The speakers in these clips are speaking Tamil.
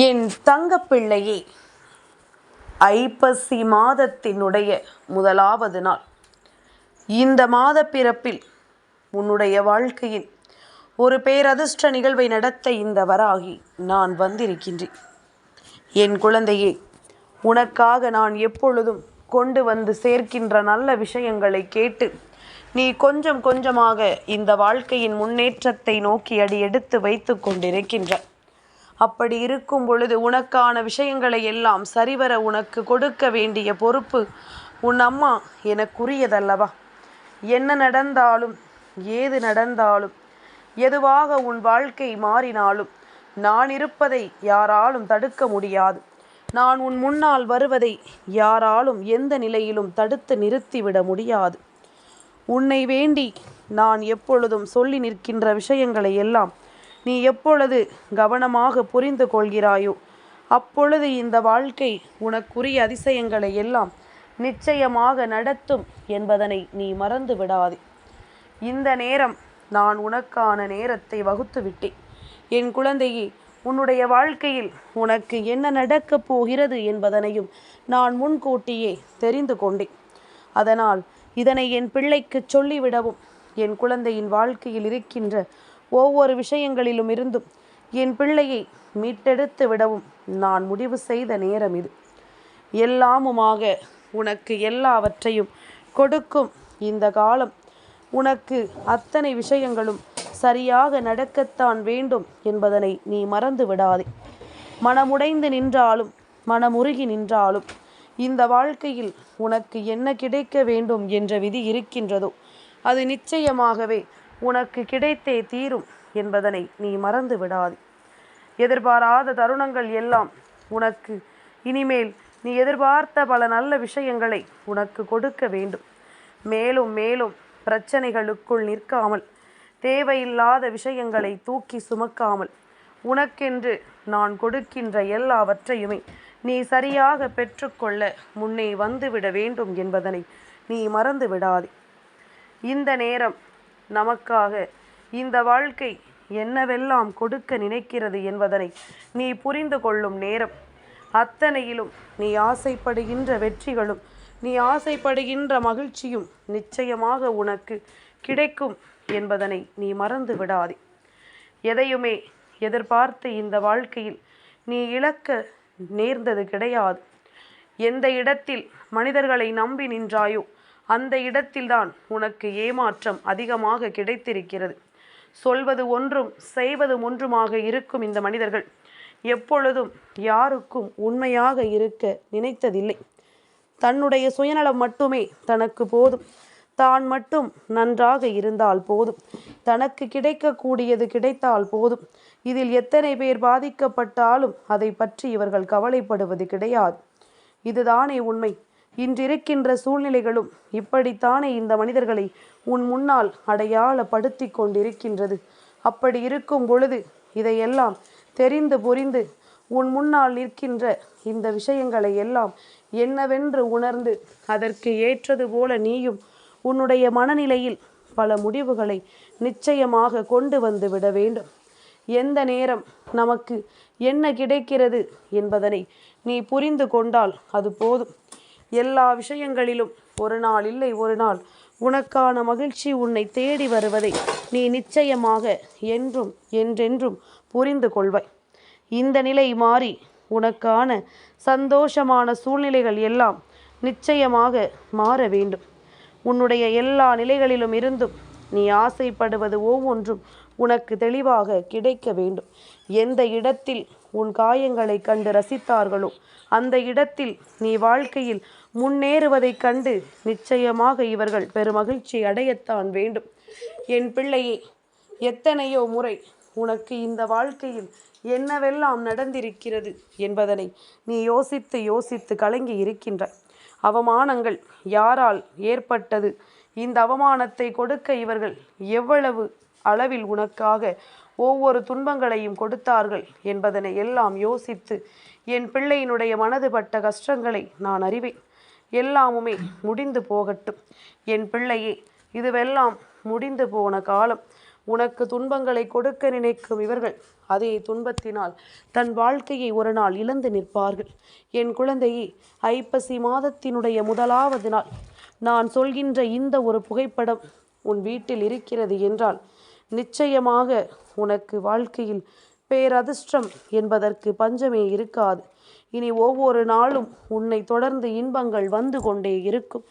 என் தங்கப்பிள்ளையே ஐப்பசி மாதத்தினுடைய முதலாவது நாள். இந்த மாத பிறப்பில் உன்னுடைய வாழ்க்கையின் ஒரு பேரதிர்ஷ்ட நிகழ்வை நடத்த இந்த வராகி நான் வந்திருக்கின்றேன். என் குழந்தையே உனக்காக நான் எப்பொழுதும் கொண்டு வந்து சேர்க்கின்ற நல்ல விஷயங்களை கேட்டு நீ கொஞ்சம் கொஞ்சமாக இந்த வாழ்க்கையின் முன்னேற்றத்தை நோக்கி அடி எடுத்து வைத்து கொண்டிருக்கின்ற அப்படி இருக்கும் பொழுது உனக்கான விஷயங்களை எல்லாம் சரிவர உனக்கு கொடுக்க வேண்டிய பொறுப்பு உன் அம்மா எனக்குரியதல்லவா. என்ன நடந்தாலும் ஏது நடந்தாலும் எதுவாக உன் வாழ்க்கை மாறினாலும் நான் இருப்பதை யாராலும் தடுக்க முடியாது. நான் உன் முன்னால் வருவதை யாராலும் எந்த நிலையிலும் தடுத்து நிறுத்திவிட முடியாது. உன்னை வேண்டி நான் எப்பொழுதும் சொல்லி நிற்கின்ற விஷயங்களை எல்லாம் நீ எப்பொழுது கவனமாக புரிந்து கொள்கிறாயோ அப்பொழுது இந்த வாழ்க்கை உனக்குரிய அதிசயங்களை எல்லாம் நிச்சயமாக நடத்தும் என்பதனை நீ மறந்து விடாதே. இந்த நேரம் நான் உனக்கான நேரத்தை வகுத்து விட்டேன். என் குழந்தையே உன்னுடைய வாழ்க்கையில் உனக்கு என்ன நடக்கப் போகிறது என்பதனையும் நான் முன்கூட்டியே தெரிந்து கொண்டேன். அதனால் இதனை என் பிள்ளைக்கு சொல்லிவிடவும் என் குழந்தையின் வாழ்க்கையில் இருக்கின்ற ஒவ்வொரு விஷயங்களிலும் இருந்தும் என் பிள்ளையை மீட்டெடுத்து விடவும் நான் முடிவு செய்த நேரம் இது. எல்லாமுமாக உனக்கு எல்லாவற்றையும் கொடுக்கும் இந்த காலம். உனக்கு அத்தனை விஷயங்களும் சரியாக நடக்கத்தான் வேண்டும் என்பதனை நீ மறந்து விடாதே. மனமுடைந்து நின்றாலும் மனமுருகி நின்றாலும் இந்த வாழ்க்கையில் உனக்கு என்ன கிடைக்க வேண்டும் என்ற விதி இருக்கின்றதோ அது நிச்சயமாகவே உனக்கு கிடைத்தே தீரும் என்பதனை நீ மறந்து விடாதே. எதிர்பாராத தருணங்கள் எல்லாம் உனக்கு இனிமேல் நீ எதிர்பார்த்த பல நல்ல விஷயங்களை உனக்கு கொடுக்க வேண்டும். மேலும் மேலும் பிரச்சனைகளுக்குள் நிற்காமல் தேவையில்லாத விஷயங்களை தூக்கி சுமக்காமல் உனக்கென்று நான் கொடுக்கின்ற எல்லாவற்றையுமே நீ சரியாக பெற்றுக்கொள்ள முன்னே வந்துவிட வேண்டும் என்பதனை நீ மறந்து விடாதே. இந்த நேரம் நமக்காக. இந்த வாழ்க்கை என்னவெல்லாம் கொடுக்க நினைக்கிறது என்பதனை நீ புரிந்து கொள்ளும் நேரம். அத்தனையிலும் நீ ஆசைப்படுகின்ற வெற்றிகளும் நீ ஆசைப்படுகின்ற மகிழ்ச்சியும் நிச்சயமாக உனக்கு கிடைக்கும் என்பதனை நீ மறந்து விடாதே. எதையுமே எதிர்பார்த்து இந்த வாழ்க்கையில் நீ இழக்க நேர்ந்தது கிடையாது. எந்த இடத்தில் மனிதர்களை நம்பி நின்றாயோ அந்த இடத்தில்தான் உனக்கு ஏமாற்றம் அதிகமாக கிடைத்திருக்கிறது. சொல்வது ஒன்றும் செய்வது ஒன்றுமாக இருக்கும் இந்த மனிதர்கள். எப்பொழுதும் யாருக்கும் உண்மையாக இருக்க நினைத்ததில்லை. தன்னுடைய சுயநலம் மட்டுமே தனக்கு போதும். தான் மட்டும் நன்றாக இருந்தால் போதும். தனக்கு கிடைக்கக்கூடியது கிடைத்தால் போதும். இதில் எத்தனை பேர் பாதிக்கப்பட்டாலும் அதை பற்றி இவர்கள் கவலைப்படுவது கிடையாது. இதுதானே உண்மை. இன்றிருக்கின்ற சூழ்நிலைகளும் இப்படித்தானே இந்த மனிதர்களை உன் முன்னால் அடையாளப்படுத்தி கொண்டிருக்கின்றது. அப்படி இருக்கும் பொழுது இதையெல்லாம் தெரிந்து புரிந்து உன் முன்னால் நிற்கின்ற இந்த விஷயங்களை எல்லாம் என்னவென்று உணர்ந்து அதற்கு ஏற்றது போல நீயும் உன்னுடைய மனநிலையில் பல முடிவுகளை நிச்சயமாக கொண்டு வந்து விட வேண்டும். எந்த நேரம் நமக்கு என்ன கிடைக்கிறது என்பதனை நீ புரிந்து கொண்டால் அது போதும். எல்லா விஷயங்களிலும் ஒரு நாள் இல்லை ஒரு நாள். உனக்கான மகிழ்ச்சி உன்னை தேடி வருவதை நீ நிச்சயமாக என்றும் என்றென்றும் புரிந்து கொள்வாய். இந்த நிலை மாறி உனக்கான சந்தோஷமான சூழ்நிலைகள் எல்லாம் நிச்சயமாக மாற வேண்டும். உன்னுடைய எல்லா நிலைகளிலும் இருந்தும் நீ ஆசைப்படுவது ஒவ்வொன்றும் உனக்கு தெளிவாக கிடைக்க வேண்டும். எந்த இடத்தில் உன் காயங்களை கண்டு ரசித்தார்களோ அந்த இடத்தில் நீ வாழ்க்கையில் முன்னேறுவதைக் கண்டு நிச்சயமாக இவர்கள் பெருமகிழ்ச்சி அடையத்தான் வேண்டும். என் பிள்ளையே எத்தனையோ முறை உனக்கு இந்த வாழ்க்கையில் என்னவெல்லாம் நடந்திருக்கிறது என்பதனை நீ யோசித்து யோசித்து கலங்கி இருக்கின்ற அவமானங்கள் யாரால் ஏற்பட்டது? இந்த அவமானத்தை கொடுக்க இவர்கள் எவ்வளவு அளவில் உனக்காக ஒவ்வொரு துன்பங்களையும் கொடுத்தார்கள் என்பதனை எல்லாம் யோசித்து என் பிள்ளையினுடைய மனது பட்ட கஷ்டங்களை நான் அறிவேன். எல்லாமுமே முடிந்து போகட்டும். என் பிள்ளையே இதுவெல்லாம் முடிந்து போன காலம். உனக்கு துன்பங்களை கொடுக்க நினைக்கும் இவர்கள் அதே துன்பத்தினால் தன் வாழ்க்கையை ஒரு நாள் இழந்து நிற்பார்கள். என் குழந்தையே ஐப்பசி மாதத்தினுடைய முதலாவது நாள். நான் சொல்கின்ற இந்த ஒரு புகைப்படம் உன் வீட்டில் இருக்கிறது என்றால் நிச்சயமாக உனக்கு வாழ்க்கையில் பேரதிர்ஷ்டம் என்பதற்கு பஞ்சமே இருக்காது. இனி ஒவ்வொரு நாளும் உன்னை தொடர்ந்து இன்பங்கள் வந்து கொண்டே இருக்கும்.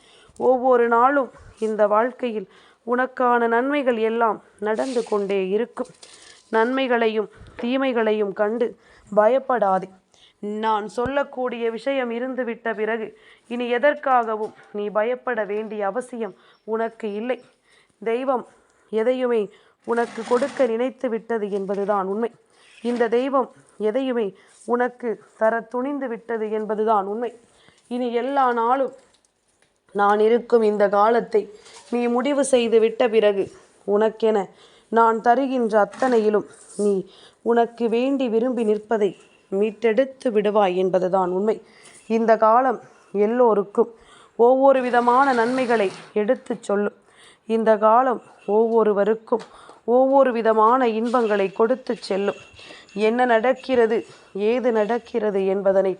ஒவ்வொரு நாளும் இந்த வாழ்க்கையில் உனக்கான நன்மைகள் எல்லாம் நடந்து கொண்டே இருக்கும். நன்மைகளையும் தீமைகளையும் கண்டு பயப்படாதே. நான் சொல்லக்கூடிய விஷயம் இருந்துவிட்ட பிறகு இனி எதற்காகவும் நீ பயப்பட வேண்டிய அவசியம் உனக்கு இல்லை. தெய்வம் எதையுமே உனக்கு கொடுக்க நினைத்து விட்டது என்பதுதான் உண்மை. இந்த தெய்வம் எதையுமே உனக்கு தர துணிந்து விட்டது என்பதுதான் உண்மை. இனி எல்லா நாளும் நான் இருக்கும் இந்த காலத்தை நீ முடிவு செய்து விட்ட பிறகு உனக்கென நான் தருகின்ற அத்தனையிலும் நீ உனக்கு வேண்டி விரும்பி நிற்பதை மீட்டெடுத்து விடுவாய் என்பதுதான் உண்மை. இந்த காலம் எல்லோருக்கும் ஒவ்வொரு விதமான நன்மைகளை எடுத்துச் சொல்லும். இந்த காலம் ஒவ்வொருவருக்கும் ஒவ்வொரு விதமான இன்பங்களை கொடுத்து செல்லும். என்ன நடக்கிறது? ஏது நடக்கிறது என்பதனை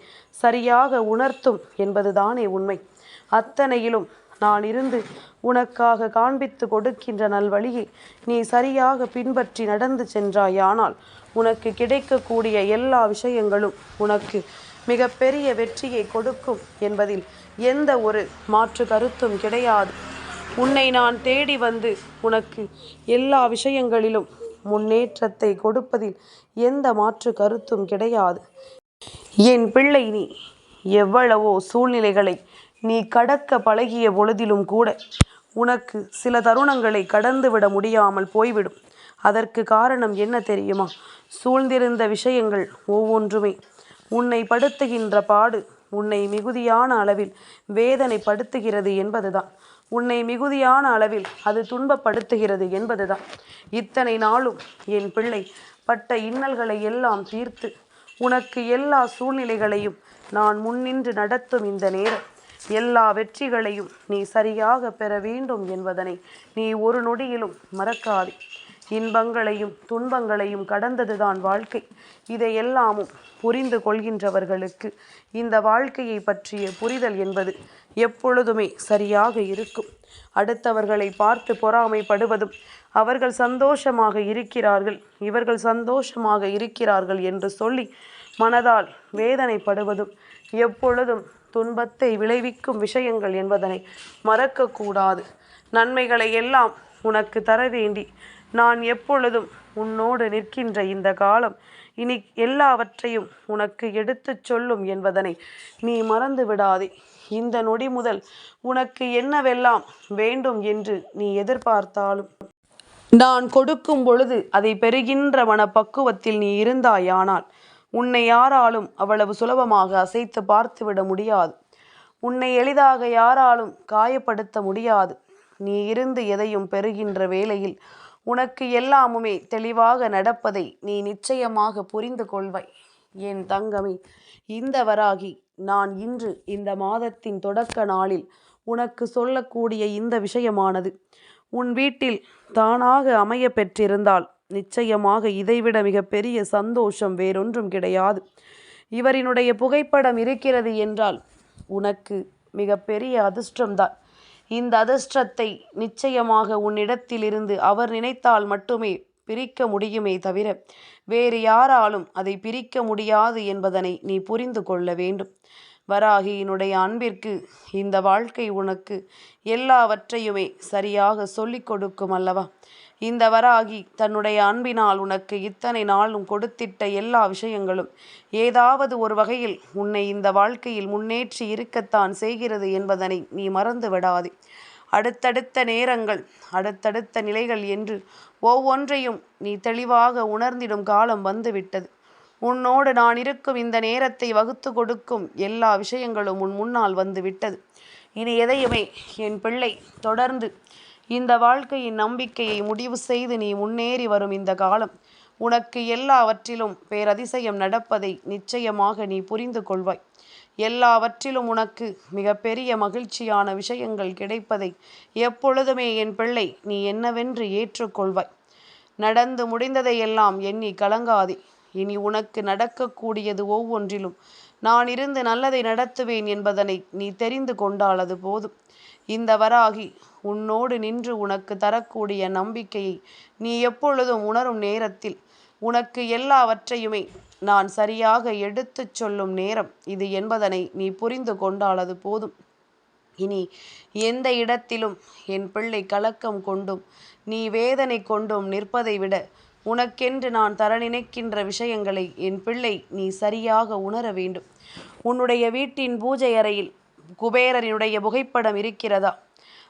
சரியாக உணர்த்தும் என்பதுதானே உண்மை. அத்தனையிலும் நான் இருந்து உனக்காக காண்பித்து கொடுக்கின்ற நல்வழியை நீ சரியாக பின்பற்றி நடந்து சென்றாயானால் உனக்கு கிடைக்கக்கூடிய எல்லா விஷயங்களும் உனக்கு மிகப்பெரிய வெற்றியை கொடுக்கும் என்பதில் எந்த ஒரு மாற்று கருத்தும் கிடையாது. உன்னை நான் தேடி வந்து உனக்கு எல்லா விஷயங்களிலும் முன்னேற்றத்தை கொடுப்பதில் எந்த மாற்று கருத்தும் கிடையாது. என் பிள்ளை நீ எவ்வளவோ சூழ்நிலைகளை நீ கடக்க பழகிய பொழுதிலும் கூட உனக்கு சில தருணங்களை கடந்துவிட முடியாமல் போய்விடும். அதற்கு காரணம் என்ன தெரியுமா? சூழ்ந்திருந்த விஷயங்கள் ஒவ்வொன்றுமே உன்னை படுத்துகின்ற பாடு உன்னை மிகுதியான அளவில் வேதனைப்படுத்துகிறது என்பதுதான். உன்னை மிகுதியான அளவில் அது துன்பப்படுத்துகிறது என்பதுதான். இத்தனை நாளும் என் பிள்ளை பட்ட இன்னல்களை எல்லாம் தீர்த்து உனக்கு எல்லா சூழ்நிலைகளையும் நான் முன்னின்று நடத்தும் இந்த நேரம். எல்லா வெற்றிகளையும் நீ சரியாக பெற வேண்டும் என்பதனை நீ ஒரு நொடியிலும் மறக்காதே. இன்பங்களையும் துன்பங்களையும் கடந்ததுதான் வாழ்க்கை. இதையெல்லாமும் புரிந்து கொள்கின்றவர்களுக்கு இந்த வாழ்க்கையை பற்றிய புரிதல் என்பது எப்பொழுதுமே சரியாக இருக்கும். அடுத்தவர்களை பார்த்து பொறாமைப்படுவதும் அவர்கள் சந்தோஷமாக இருக்கிறார்கள் இவர்கள் சந்தோஷமாக இருக்கிறார்கள் என்று சொல்லி மனதால் வேதனைப்படுவதும் எப்பொழுதும் துன்பத்தை விளைவிக்கும் விஷயங்கள் என்பதனை மறக்கக்கூடாது. நன்மைகளை எல்லாம் உனக்கு தர வேண்டி நான் எப்பொழுதும் உன்னோடு நிற்கின்ற இந்த காலம் இனி எல்லாவற்றையும் உனக்கு எடுத்துச் சொல்லும் என்பதனை நீ மறந்து விடாதே இந்த நொடி முதல் உனக்கு என்னவெல்லாம் வேண்டும் என்று நீ எதிர்பார்த்தாலும். நான் கொடுக்கும் பொழுது அதை பெறுகின்ற மனப்பக்குவத்தில் நீ இருந்தாயானால் உன்னை யாராலும் அவ்வளவு சுலபமாக அசைத்து பார்த்துவிட முடியாது. உன்னை எளிதாக யாராலும் காயப்படுத்த முடியாது. நீ இருந்து எதையும் பெறுகின்ற வேளையில் உனக்கு எல்லாமுமே தெளிவாக நடப்பதை நீ நிச்சயமாக புரிந்து கொள்வாய். என் தங்கமே இந்த வராகி நான் இன்று இந்த மாதத்தின் தொடக்க நாளில் உனக்கு சொல்லக்கூடிய இந்த விஷயமானது. உன் வீட்டில் தானாக அமைய பெற்றிருந்தால் நிச்சயமாக இதைவிட மிகப்பெரிய சந்தோஷம் வேறொன்றும் கிடையாது. இவரினுடைய புகைப்படம் இருக்கிறது என்றால் உனக்கு மிகப்பெரிய அதிர்ஷ்டம்தான். இந்த அதிர்ஷ்டத்தை நிச்சயமாக உன்னிடத்திலிருந்து அவர் நினைத்தால் மட்டுமே பிரிக்க முடியுமே தவிர வேறு யாராலும் அதை பிரிக்க முடியாது என்பதனை நீ புரிந்து கொள்ள வேண்டும். வராகியினுடைய அன்பிற்கு இந்த வாழ்க்கை உனக்கு எல்லாவற்றையுமே சரியாக சொல்லிக் கொடுக்கும் அல்லவா? இந்த வராகி தன்னுடைய அன்பினால் உனக்கு இத்தனை நாளும் கொடுத்திட்ட எல்லா விஷயங்களும் ஏதாவது ஒரு வகையில் உன்னை இந்த வாழ்க்கையில் முன்னேற்றி இருக்கத்தான் செய்கிறது என்பதனை நீ மறந்து விடாதே அடுத்தடுத்த நேரங்கள் அடுத்தடுத்த நிலைகள் என்று ஒவ்வொன்றையும் நீ தெளிவாக உணர்ந்திடும் காலம் வந்துவிட்டது. உன்னோடு நான் இருக்கும் இந்த நேரத்தை வகுத்து கொடுக்கும் எல்லா விஷயங்களும் உன் முன்னால் வந்து விட்டது இனி எதையுமே என் பிள்ளை தொடர்ந்து இந்த வாழ்க்கையின் நம்பிக்கையை முடிவு செய்து நீ முன்னேறி வரும் இந்த காலம். உனக்கு எல்லாவற்றிலும் பேரதிசயம் நடப்பதை நிச்சயமாக நீ புரிந்து கொள்வாய். எல்லாவற்றிலும் உனக்கு மிகப்பெரிய மகிழ்ச்சியான விஷயங்கள் கிடைப்பதை எப்பொழுதுமே என் பிள்ளை நீ என்னவென்று ஏற்றுக்கொள்வாய். நடந்து முடிந்ததையெல்லாம் எண்ணி கலங்காதே. இனி உனக்கு நடக்கக்கூடியது ஒவ்வொன்றிலும் நான் இருந்து நல்லதை நடத்துவேன் என்பதனை நீ தெரிந்து கொண்டால் அது போதும். இந்த வராகி உன்னோடு நின்று உனக்கு தரக்கூடிய நம்பிக்கையை நீ எப்பொழுதும் உணரும் நேரத்தில் உனக்கு எல்லாவற்றையுமே நான் சரியாக எடுத்துச் சொல்லும் நேரம் இது என்பதனை நீ புரிந்து கொண்டால் அது போதும். இனி எந்த இடத்திலும் என் பிள்ளை கலக்கம் கொண்டும் நீ வேதனை கொண்டும் நிற்பதை விட உனக்கென்று நான் தர நினைக்கின்ற விஷயங்களை என் பிள்ளை நீ சரியாக உணர வேண்டும். உன்னுடைய வீட்டின் பூஜை அறையில் குபேரனுடைய புகைப்படம் இருக்கிறதா?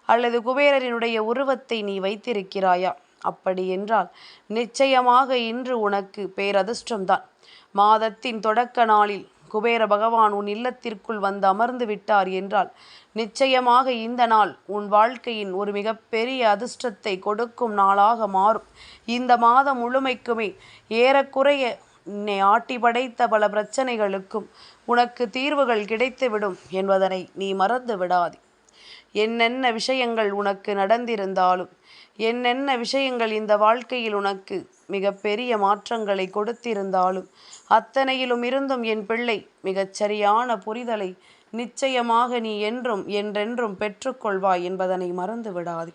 அல்லது குபேரனுடைய உருவத்தை நீ வைத்திருக்கிறாயா? அப்படி என்றால் நிச்சயமாக இன்று உனக்கு பேரதிர்ஷ்டம்தான். மாதத்தின் தொடக்க நாளில் குபேர பகவான் உன் இல்லத்திற்குள் வந்து அமர்ந்து விட்டார் என்றால் நிச்சயமாக இந்த நாள் உன் வாழ்க்கையின் ஒரு மிகப்பெரிய அதிர்ஷ்டத்தை கொடுக்கும் நாளாக மாறும். இந்த மாதம் முழுமைக்குமே ஏறக்குறைய உன்னை ஆட்டி படைத்த பல பிரச்சனைகளுக்கும் உனக்கு தீர்வுகள் கிடைத்துவிடும் என்பதனை நீ மறந்து விடாதே என்னென்ன விஷயங்கள் உனக்கு நடந்திருந்தாலும் என்னென்ன விஷயங்கள் இந்த வாழ்க்கையில் உனக்கு மிக பெரிய மாற்றங்களை கொடுத்திருந்தாலும் அத்தனையிலும் இருந்தும் என் பிள்ளை மிகச் சரியான புரிதலை நிச்சயமாக நீ என்றும் என்றென்றும் பெற்றுக்கொள்வாய் என்பதனை மறந்து விடாது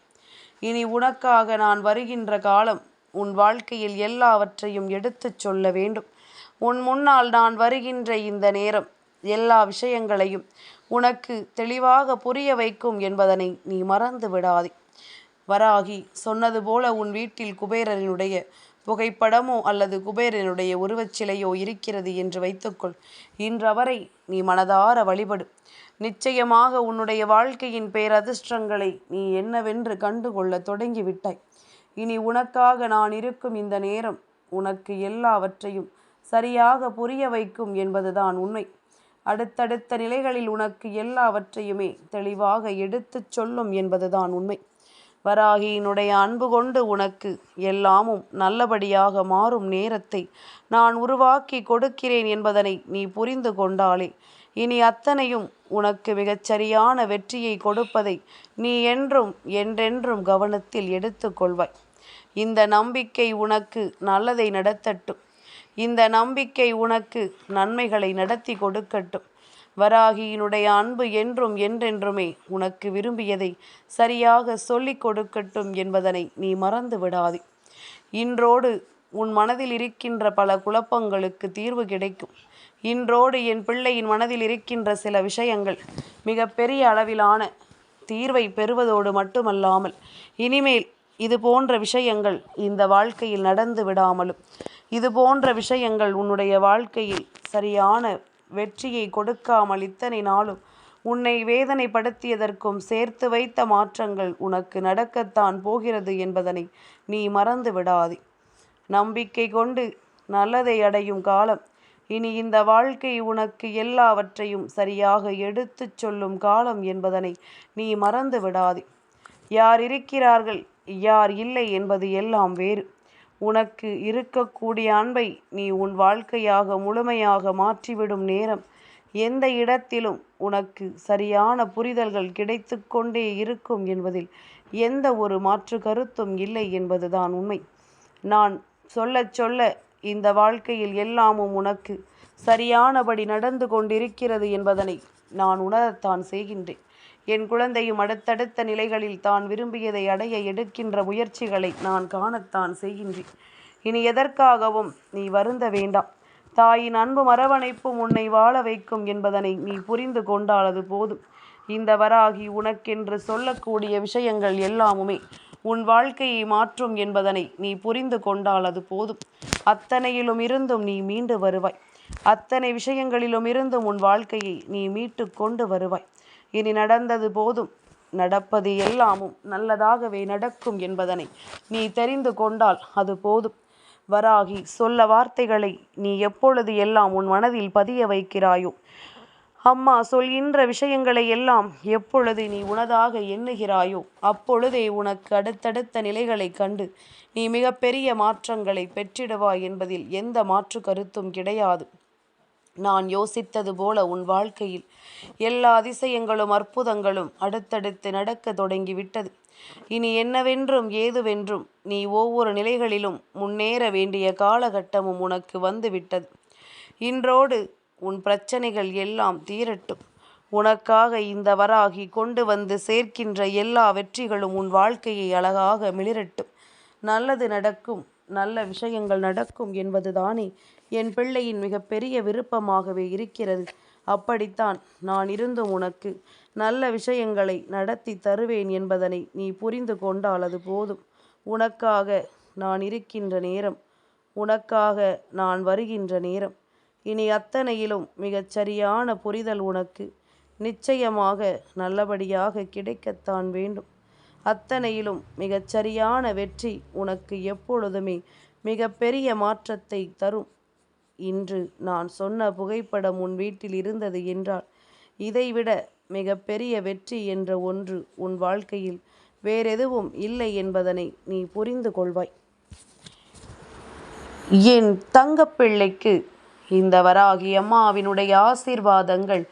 இனி உனக்காக நான் வருகின்ற காலம் உன் வாழ்க்கையில் எல்லாவற்றையும் எடுத்துச் சொல்ல வேண்டும். உன் முன்னால் நான் வருகின்ற இந்த நேரம் எல்லா விஷயங்களையும் உனக்கு தெளிவாக புரிய வைக்கும் என்பதனை நீ மறந்து விடாதே. வராகி சொன்னது போல உன் வீட்டில் குபேரனுடைய புகைப்படமோ அல்லது குபேரனுடைய உருவச்சிலையோ இருக்கிறது என்று வைத்துக்கொள். இன்றவரை நீ மனதார வழிபடு. நிச்சயமாக உன்னுடைய வாழ்க்கையின் பேரதிர்ஷ்டங்களை நீ என்னவென்று கண்டுகொள்ள தொடங்கிவிட்டாய். இனி உனக்காக நான் இருக்கும் இந்த நேரம் உனக்கு எல்லாவற்றையும் சரியாக புரிய வைக்கும் என்பதுதான் உண்மை. அடுத்தடுத்த நிலைகளில் உனக்கு எல்லாவற்றையுமே தெளிவாக எடுத்துச் சொல்லும் என்பதுதான் உண்மை. வராகியினுடைய அன்பு கொண்டு உனக்கு எல்லாமும் நல்லபடியாக மாறும் நேரத்தை நான் உருவாக்கி கொடுக்கிறேன் என்பதனை நீ புரிந்து கொண்டாலே இனி அத்தனையும் உனக்கு மிகச்சரியான வெற்றியை கொடுப்பதை நீ என்றும் என்றென்றும் கவனத்தில் எடுத்துக்கொள்வாய் இந்த நம்பிக்கை உனக்கு நல்லதை நடத்தட்டும். இந்த நம்பிக்கை உனக்கு நன்மைகளை நடத்தி கொடுக்கட்டும். வராகியினுடைய அன்பு என்றும் என்றென்றுமே உனக்கு விரும்பியதை சரியாக சொல்லிக் கொடுக்கட்டும் என்பதனை நீ மறந்து விடாதே. இன்றோடு உன் மனதில் இருக்கின்ற பல குழப்பங்களுக்கு தீர்வு கிடைக்கும். இன்றோடு என் பிள்ளையின் மனதில் இருக்கின்ற சில விஷயங்கள் மிக பெரிய அளவிலான தீர்வை பெறுவதோடு மட்டுமல்லாமல் இனிமேல் இது போன்ற விஷயங்கள் இந்த வாழ்க்கையில் நடந்து விடாமலும் இது போன்ற விஷயங்கள் உன்னுடைய வாழ்க்கையில் சரியான வெற்றியை கொடுக்காமல் இத்தனை நாளும் உன்னை வேதனைப்படுத்தியதற்கும் சேர்த்து வைத்த மாற்றங்கள் உனக்கு நடக்கத்தான் போகிறது என்பதனை நீ மறந்து விடாதே. நம்பிக்கை கொண்டு நல்லதை அடையும் காலம் இனி இந்த வாழ்க்கை உனக்கு எல்லாவற்றையும் சரியாக எடுத்துச் சொல்லும் காலம் என்பதனை நீ மறந்து விடாதே. யார் இருக்கிறார்கள் யார் இல்லை என்பது எல்லாம் வேறு. உனக்கு இருக்கக்கூடிய அன்பை நீ உன் வாழ்க்கையாக முழுமையாக மாற்றிவிடும் நேரம் எந்த இடத்திலும் உனக்கு சரியான புரிதல்கள் கிடைத்து கொண்டே இருக்கும் என்பதில் எந்த ஒரு மாற்று கருத்தும் இல்லை என்பதுதான் உண்மை. நான் சொல்ல சொல்ல இந்த வாழ்க்கையில் எல்லாமும் உனக்கு சரியானபடி நடந்து கொண்டிருக்கிறது என்பதனை நான் உணரத்தான் செய்கின்றேன். என் குழந்தையும் அடுத்தடுத்த நிலைகளில் தான் விரும்பியதை அடைய எடுக்கின்ற முயற்சிகளை நான் காணத்தான் செய்கின்றேன். இனி எதற்காகவும் நீ வருந்த வேண்டாம். தாயின் அன்பு மரவணைப்பும் உன்னை வாழ வைக்கும் என்பதனை நீ புரிந்து கொண்டாலது போதும். இந்த வராகி உனக்கென்று சொல்லக்கூடிய விஷயங்கள் எல்லாமுமே உன் வாழ்க்கையை மாற்றும் என்பதனை நீ புரிந்து கொண்டால் அது போதும். அத்தனையிலும் இருந்தும் நீ மீண்டு வருவாய். அத்தனை விஷயங்களிலும் இருந்தும் உன் வாழ்க்கையை நீ மீட்டு கொண்டு வருவாய். இனி நடந்தது போதும். நடப்பது எல்லாமும் நல்லதாகவே நடக்கும் என்பதனை நீ தெரிந்து கொண்டால் அது போதும். வராகி சொல்ல வார்த்தைகளை நீ எப்பொழுது எல்லாம் உன் மனதில் பதிய வைக்கிறாயோ? அம்மா சொல்கின்ற விஷயங்களை எல்லாம் எப்பொழுது நீ உனதாக எண்ணுகிறாயோ அப்பொழுதே உனக்கு அடுத்தடுத்த நிலைகளை கண்டு நீ மிகப்பெரிய மாற்றங்களை பெற்றிடுவாய் என்பதில் எந்த மாற்று கருத்தும் கிடையாது. நான் யோசித்தது போல உன் வாழ்க்கையில். எல்லா அதிசயங்களும் அற்புதங்களும் அடுத்தடுத்து நடக்க தொடங்கிவிட்டது. இனி என்னவென்றும் ஏதுவென்றும் நீ ஒவ்வொரு நிலைகளிலும் முன்னேற வேண்டிய காலகட்டமும் உனக்கு வந்துவிட்டது. இன்றோடு உன் பிரச்சனைகள் எல்லாம் தீரட்டும். உனக்காக இந்த வராகி கொண்டு வந்து சேர்க்கின்ற எல்லா வெற்றிகளும் உன் வாழ்க்கையை அழகாக மிளிரட்டும். நல்லது நடக்கும். நல்ல விஷயங்கள் நடக்கும் என்பதுதானே. என் பிள்ளையின் மிகப்பெரிய விருப்பமாகவே இருக்கிறது. அப்படித்தான் நான் இருந்தும் உனக்கு நல்ல விஷயங்களை நடத்தி தருவேன் என்பதனை நீ புரிந்து கொண்டால் அது போதும். உனக்காக நான் இருக்கின்ற நேரம் உனக்காக நான் வருகின்ற நேரம். இனி அத்தனையிலும் மிகச் சரியான புரிதல் உனக்கு நிச்சயமாக நல்லபடியாக கிடைக்கத்தான் வேண்டும். அத்தனையிலும் மிகச்சரியான வெற்றி உனக்கு எப்பொழுதுமே மிகப்பெரிய மாற்றத்தை தரும். இன்று நான் சொன்ன புகைப்படம் உன் வீட்டில் இருந்தது என்றால் இதைவிட மிகப்பெரிய வெற்றி என்ற ஒன்று உன் வாழ்க்கையில் வேறெதுவும் இல்லை என்பதனை நீ புரிந்து கொள்வாய். என் தங்கப்பிள்ளைக்கு இந்த வராகி அம்மாவினுடைய ஆசீர்வாதங்கள்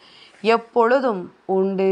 எப்பொழுதும் உண்டு.